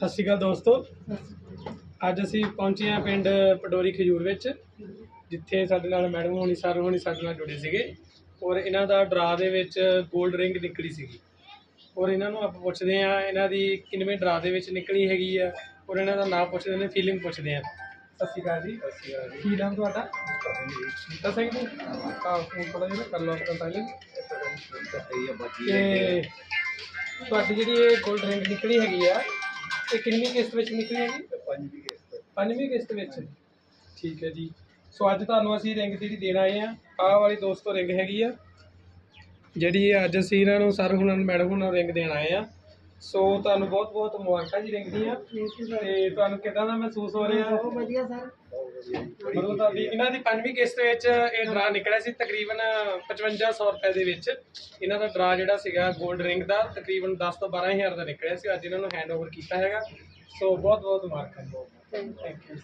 ਸਤਿ ਸ਼੍ਰੀ ਅਕਾਲ ਦੋਸਤੋ। ਅੱਜ ਅਸੀਂ ਪਹੁੰਚੇ ਹਾਂ ਪਿੰਡ ਪਡੋਰੀ ਖਜੂਰ ਵਿੱਚ ਜਿੱਥੇ ਸਾਡੇ ਨਾਲ ਮੈਡਮ ਹੋਣੀ ਸਰ ਹੋਣੀ ਸਾਡੇ ਨਾਲ ਜੁੜੇ ਸੀਗੇ। ਔਰ ਇਹਨਾਂ ਦਾ ਡਰਾ ਦੇ ਵਿੱਚ 골ਡ ਰਿੰਗ ਨਿਕਲੀ ਸੀਗੀ। ਔਰ ਇਹਨਾਂ ਨੂੰ ਆਪਾਂ ਪੁੱਛਦੇ ਹਾਂ ਇਹਨਾਂ ਦੀ ਕਿੰਨਵੇਂ ਡਰਾ ਦੇ ਵਿੱਚ ਨਿਕਲੀ ਹੈਗੀ ਆ? ਔਰ ਇਹਨਾਂ ਦਾ ਨਾਮ ਪੁੱਛਦੇ ਨੇ ਫੀਲਿੰਗ ਪੁੱਛਦੇ ਆ ਸਤਿ ਸ਼੍ਰੀ ਅਕਾਲ ਜੀ। ਕੀ ਨਾਮ ਤੁਹਾਡਾ? ਦੱਸ ਸਕਦੇ ਜੀ। ਹਾਂ ਫੋਨ ਥੋੜਾ ਜਿਹਾ ਕਰ ਲਓ ਆਪਣਾ ਪਹਿਲੇ ਤੇ ਤੁਹਾਡੀ ਜਿਹੜੀ ਇਹ 골ਡ ਰਿੰਗ ਨਿਕਲੀ ਹੈਗੀ ਆ ਇਹ ਕਿੰਨੀ ਕਿਸ਼ਤ ਵਿੱਚ ਨਿਕਲੀ ਹੈ ਜੀ? ਪੰਜਵੀਂ ਕਿਸ਼ਤ ਵਿੱਚ। ਠੀਕ ਹੈ ਜੀ। ਸੋ ਅੱਜ ਤੁਹਾਨੂੰ ਅਸੀਂ ਰਿੰਗ ਜਿਹੜੀ ਦੇਣ ਆਏ ਆ ਆਹ ਵਾਲੀ ਦੋਸਤੋ ਰਿੰਗ ਹੈਗੀ ਆ। ਜਿਹੜੀ ਅੱਜ ਅਸੀਂ ਇਹਨਾਂ ਨੂੰ ਸਰ ਹੁਣਾਂ ਨੂੰ ਮੈਡਮ ਹੁਣਾਂ ਨੂੰ ਰਿੰਗ ਦੇਣ ਆਏ ਆ ਸੋ ਤੁਹਾਨੂੰ ਬਹੁਤ ਬਹੁਤ ਮੁਬਾਰਕਾਂ ਜੀ ਰਿੰਗ ਦੀਆਂ। ਤੇ ਤੁਹਾਨੂੰ ਕਿਦਾਂ ਦਾ ਮਹਿਸੂਸ ਹੋ ਰਿਹਾ? ਬਹੁਤ ਵਧੀਆ ਸਰ ਮਤਲਬ ਤੁਹਾਡੀ ਇਹਨਾਂ ਦੀ ਪੰਜਵੀਂ ਕਿਸ਼ਤ ਵਿੱਚ ਇਹ ਡਰਾ ਨਿਕਲਿਆ ਸੀ ਤਕਰੀਬਨ 5500 ਰੁਪਏ ਦੇ ਵਿੱਚ। ਇਹਨਾਂ ਦਾ ਡਰਾ ਜਿਹੜਾ ਸੀਗਾ 골ਡ ਰਿੰਗ ਦਾ ਤਕਰੀਬਨ 10 ਤੋਂ 12000 ਦਾ ਨਿਕਲਿਆ ਸੀ। ਅੱਜ ਇਹਨਾਂ ਨੂੰ ਹੈਂਡ ਓਵਰ ਕੀਤਾ ਹੈਗਾ। ਸੋ ਬਹੁਤ ਬਹੁਤ ਮੁਬਾਰਕਾਂ ਥੈਂਕ ਯੂ